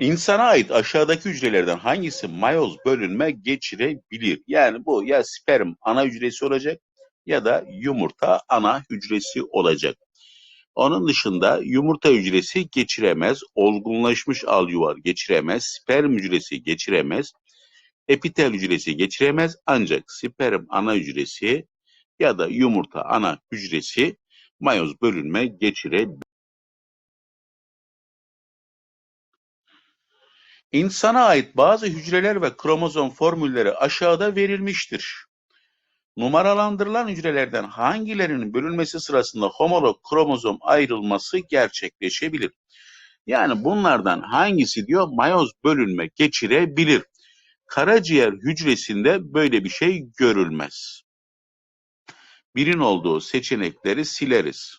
İnsana ait aşağıdaki hücrelerden hangisi mayoz bölünme geçirebilir? Yani bu ya sperm ana hücresi olacak ya da yumurta ana hücresi olacak. Onun dışında yumurta hücresi geçiremez, olgunlaşmış alyuvar geçiremez, sperm hücresi geçiremez, epitel hücresi geçiremez ancak sperm ana hücresi ya da yumurta ana hücresi mayoz bölünme geçirebilir. İnsana ait bazı hücreler ve kromozom formülleri aşağıda verilmiştir. Numaralandırılan hücrelerden hangilerinin bölünmesi sırasında homolog kromozom ayrılması gerçekleşebilir? Yani bunlardan hangisi diyor mayoz bölünme geçirebilir? Karaciğer hücresinde böyle bir şey görülmez. Birin olduğu seçenekleri sileriz.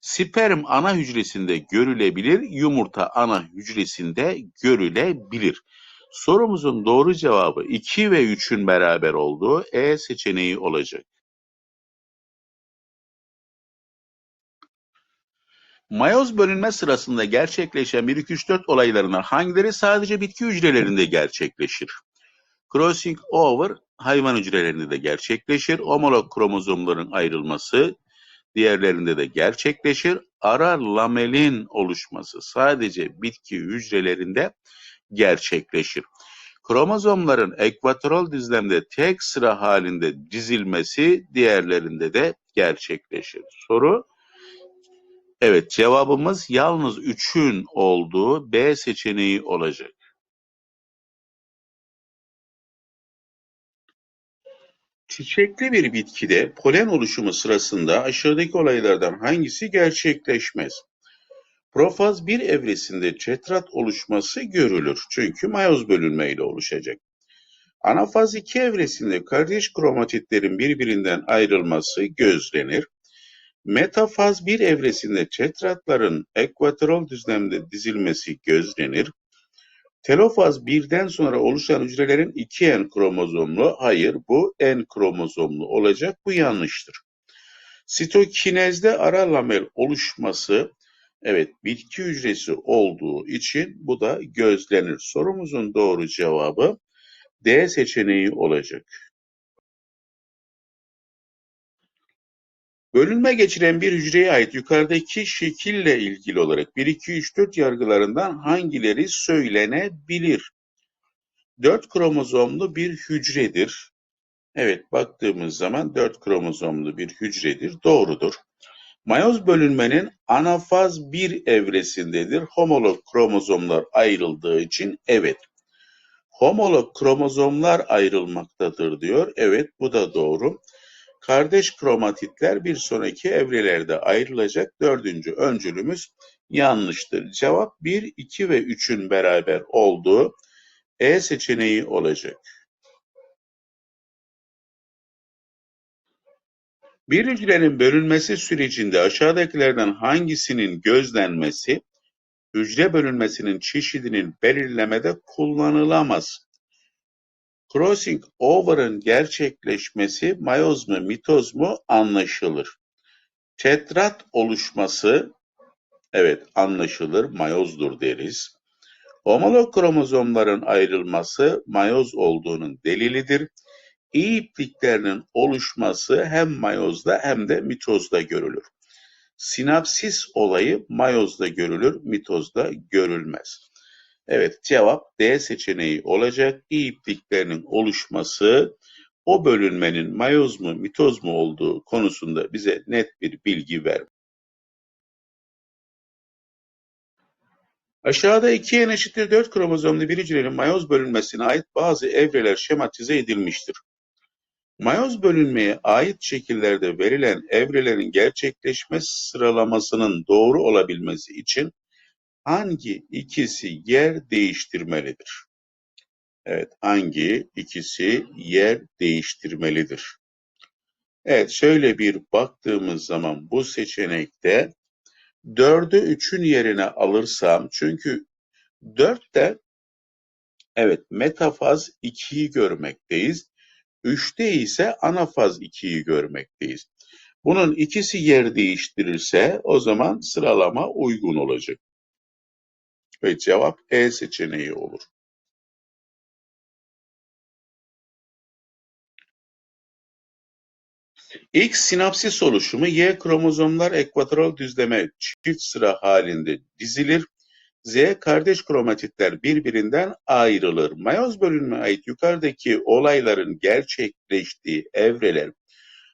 Sperm ana hücresinde görülebilir, yumurta ana hücresinde görülebilir. Sorumuzun doğru cevabı 2 ve 3'ün beraber olduğu E seçeneği olacak. Mayoz bölünme sırasında gerçekleşen 1 2 3 4 olaylarından hangileri sadece bitki hücrelerinde gerçekleşir? Crossing over hayvan hücrelerinde de gerçekleşir. Homolog kromozomların ayrılması diğerlerinde de gerçekleşir. Ara lamelin oluşması sadece bitki hücrelerinde gerçekleşir. Kromozomların ekvatoral düzlemde tek sıra halinde dizilmesi diğerlerinde de gerçekleşir. Soru Evet cevabımız yalnız 3'ün olduğu B seçeneği olacak. Çiçekli bir bitkide polen oluşumu sırasında aşağıdaki olaylardan hangisi gerçekleşmez? Profaz bir evresinde çetrat oluşması görülür. Çünkü mayoz bölünmeyle oluşacak. Anafaz 2 evresinde kardeş kromatitlerin birbirinden ayrılması gözlenir. Metafaz 1 evresinde çetratların ekvatoral düzlemde dizilmesi gözlenir. Telofaz birden sonra oluşan hücrelerin 2N kromozomlu, hayır bu N kromozomlu olacak, bu yanlıştır. Sitokinezde ara lamel oluşması, evet bitki hücresi olduğu için bu da gözlenir. Sorumuzun doğru cevabı D seçeneği olacak. Bölünme geçiren bir hücreye ait yukarıdaki şekille ilgili olarak 1, 2, 3, 4 yargılarından hangileri söylenebilir? 4 kromozomlu bir hücredir. Evet baktığımız zaman 4 kromozomlu bir hücredir. Doğrudur. Mayoz bölünmenin anafaz 1 evresindedir. Homolog kromozomlar ayrıldığı için evet. Homolog kromozomlar ayrılmaktadır diyor. Evet bu da doğru. Kardeş kromatitler bir sonraki evrelerde ayrılacak. Dördüncü öncülümüz yanlıştır. Cevap 1, 2 ve 3'ün beraber olduğu E seçeneği olacak. Bir hücrenin bölünmesi sürecinde aşağıdakilerden hangisinin gözlenmesi hücre bölünmesinin çeşidinin belirlemede kullanılamaz? Crossing over'ın gerçekleşmesi mayoz mu mitoz mu anlaşılır. Tetrat oluşması evet anlaşılır mayozdur deriz. Homolog kromozomların ayrılması mayoz olduğunun delilidir. İyi ipliklerinin oluşması hem mayozda hem de mitozda görülür. Sinapsis olayı mayozda görülür, mitozda görülmez. Evet cevap D seçeneği olacak. İyi ipliklerinin oluşması o bölünmenin mayoz mu mitoz mu olduğu konusunda bize net bir bilgi ver. Aşağıda 2N eşittir 4 kromozomlu bir hücrenin mayoz bölünmesine ait bazı evreler şematize edilmiştir. Mayoz bölünmeye ait şekillerde verilen evrelerin gerçekleşme sıralamasının doğru olabilmesi için hangi ikisi yer değiştirmelidir? Evet, hangi ikisi yer değiştirmelidir? Evet, şöyle bir baktığımız zaman bu seçenekte 4'ü 3'ün yerine alırsam çünkü 4'te evet metafaz 2'yi görmekteyiz. 3'te ise anafaz 2'yi görmekteyiz. Bunun ikisi yer değiştirirse o zaman sıralama uygun olacak. Ve cevap E seçeneği olur. X sinapsis oluşumu Y kromozomlar ekvatoral düzleme çift sıra halinde dizilir. Z kardeş kromatitler birbirinden ayrılır. Mayoz bölünme ait yukarıdaki olayların gerçekleştiği evreler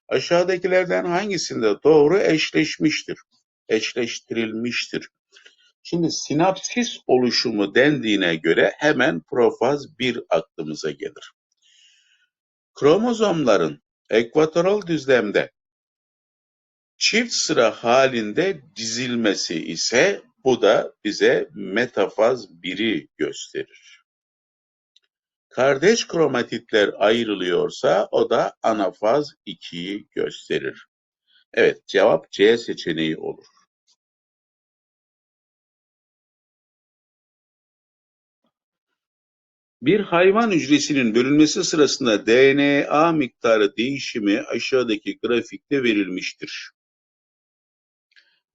aşağıdakilerden hangisinde doğru eşleşmiştir? Eşleştirilmiştir. Şimdi sinapsis oluşumu dendiğine göre hemen profaz 1 aklımıza gelir. Kromozomların ekvatoral düzlemde çift sıra halinde dizilmesi ise bu da bize metafaz 1'i gösterir. Kardeş kromatitler ayrılıyorsa o da anafaz 2'yi gösterir. Evet cevap C seçeneği olur. Bir hayvan hücresinin bölünmesi sırasında DNA miktarı değişimi aşağıdaki grafikte verilmiştir.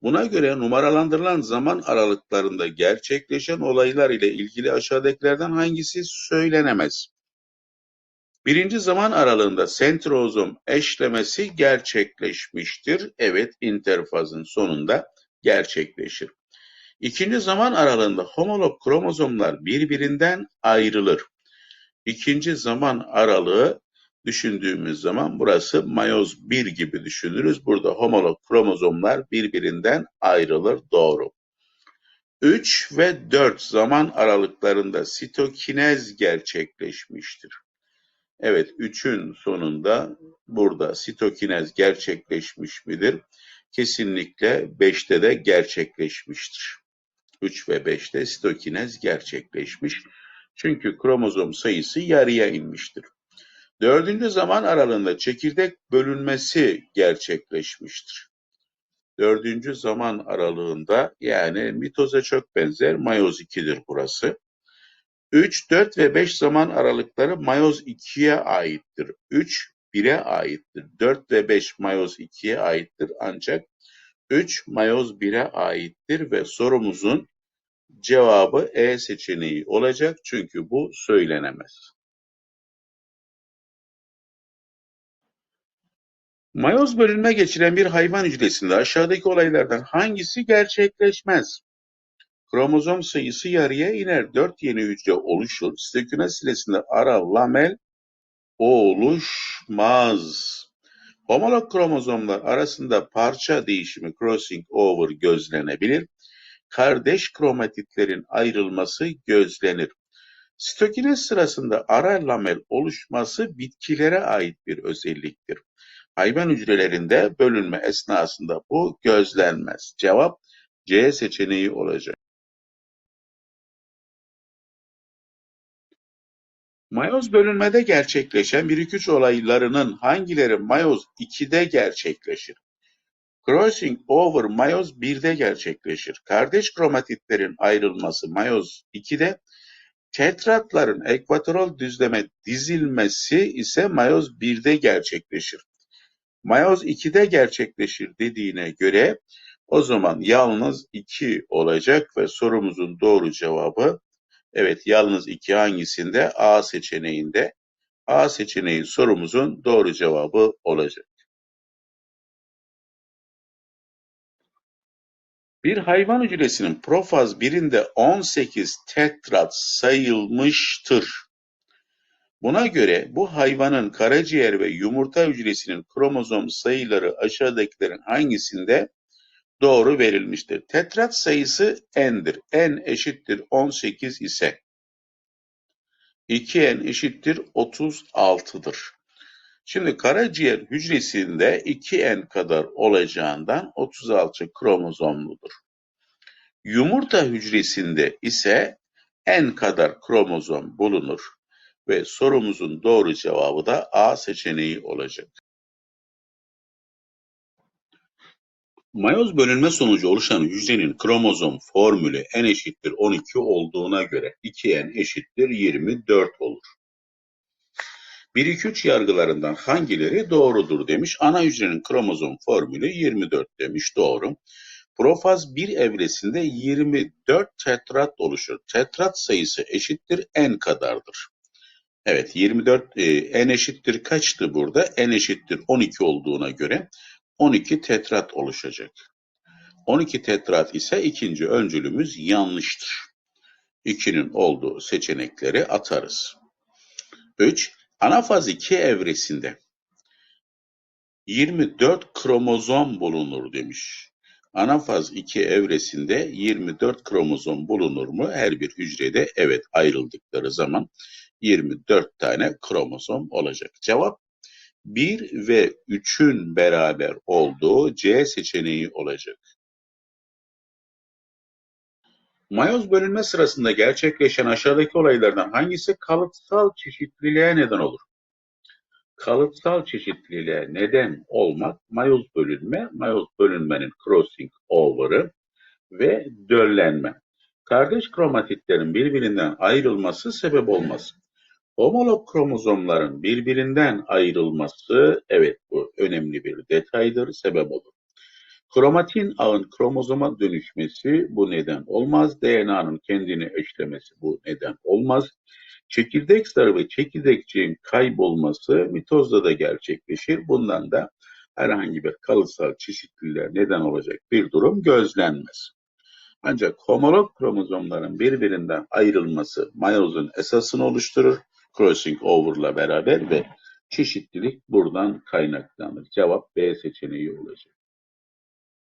Buna göre numaralandırılan zaman aralıklarında gerçekleşen olaylar ile ilgili aşağıdakilerden hangisi söylenemez? Birinci zaman aralığında sentrozom eşlemesi gerçekleşmiştir. Evet, interfazın sonunda gerçekleşir. İkinci zaman aralığında homolog kromozomlar birbirinden ayrılır. İkinci zaman aralığı düşündüğümüz zaman burası mayoz 1 gibi düşünürüz. Burada homolog kromozomlar birbirinden ayrılır. Doğru. 3 ve 4 zaman aralıklarında sitokinez gerçekleşmiştir. Evet 3'ün sonunda burada sitokinez gerçekleşmiş midir? Kesinlikle 5'te de gerçekleşmiştir. 3 ve 5'te sitokinez gerçekleşmiş. Çünkü kromozom sayısı yarıya inmiştir. Dördüncü zaman aralığında çekirdek bölünmesi gerçekleşmiştir. Dördüncü zaman aralığında yani mitoza çok benzer mayoz 2'dir burası. 3, 4 ve 5 zaman aralıkları mayoz 2'ye aittir. 3, 1'e aittir. 4 ve 5 mayoz 2'ye aittir. Ancak 3 mayoz 1'e aittir ve sorumuzun cevabı E seçeneği olacak. Çünkü bu söylenemez. Mayoz bölünme geçiren bir hayvan hücresinde aşağıdaki olaylardan hangisi gerçekleşmez? Kromozom sayısı yarıya iner. 4 yeni hücre oluşur. Steküne silesinde ara lamel oluşmaz. Homolog kromozomlar arasında parça değişimi crossing over gözlenebilir. Kardeş kromatitlerin ayrılması gözlenir. Sitokinez sırasında ara lamel oluşması bitkilere ait bir özelliktir. Hayvan hücrelerinde bölünme esnasında bu gözlenmez. Cevap C seçeneği olacak. Mayoz bölünmede gerçekleşen 1-2-3 olaylarının hangileri mayoz 2'de gerçekleşir? Crossing over mayoz 1'de gerçekleşir. Kardeş kromatitlerin ayrılması mayoz 2'de, tetratların ekvatoral düzleme dizilmesi ise mayoz 1'de gerçekleşir. Mayoz 2'de gerçekleşir dediğine göre o zaman yalnız 2 olacak ve sorumuzun doğru cevabı evet yalnız 2 hangisinde? A seçeneğinde. A seçeneği sorumuzun doğru cevabı olacak. Bir hayvan hücresinin profaz birinde 18 tetrat sayılmıştır. Buna göre bu hayvanın karaciğer ve yumurta hücresinin kromozom sayıları aşağıdakilerin hangisinde doğru verilmiştir? Tetrat sayısı n'dir. n eşittir 18 ise 2n eşittir 36'dır. Şimdi karaciğer hücresinde 2n kadar olacağından 36 kromozomludur. Yumurta hücresinde ise n kadar kromozom bulunur ve sorumuzun doğru cevabı da A seçeneği olacak. Mayoz bölünme sonucu oluşan hücrenin kromozom formülü n eşittir 12 olduğuna göre 2n eşittir 24 olur. 1-2-3 yargılarından hangileri doğrudur demiş. Ana hücrenin kromozom formülü 24 demiş doğru. Profaz bir evresinde 24 tetrat oluşur. Tetrat sayısı eşittir n kadardır. Evet 24 e, n eşittir kaçtı burada? n eşittir 12 olduğuna göre 12 tetrat oluşacak. 12 tetrat ise ikinci öncülümüz yanlıştır. 2'nin olduğu seçenekleri atarız. 3. Anafaz 2 evresinde 24 kromozom bulunur demiş. Anafaz 2 evresinde 24 kromozom bulunur mu? Her bir hücrede evet ayrıldıkları zaman 24 tane kromozom olacak. Cevap 1 ve 3'ün beraber olduğu C seçeneği olacak. Mayoz bölünme sırasında gerçekleşen aşağıdaki olaylardan hangisi kalıtsal çeşitliliğe neden olur? Kalıtsal çeşitliliğe neden olmak mayoz bölünme, mayoz bölünmenin crossing over'ı ve döllenme. Kardeş kromatitlerin birbirinden ayrılması sebep olmaz. Homolog kromozomların birbirinden ayrılması, evet bu önemli bir detaydır, sebep olur. Kromatin ağın kromozoma dönüşmesi bu neden olmaz. DNA'nın kendini eşlemesi bu neden olmaz. Çekirdek zarı ve çekirdekçiğin kaybolması mitozda da gerçekleşir. Bundan da herhangi bir kalıtsal çeşitliliğe neden olacak bir durum gözlenmez. Ancak homolog kromozomların birbirinden ayrılması mayozun esasını oluşturur. Crossing over'la beraber ve çeşitlilik buradan kaynaklanır. Cevap B seçeneği olacak.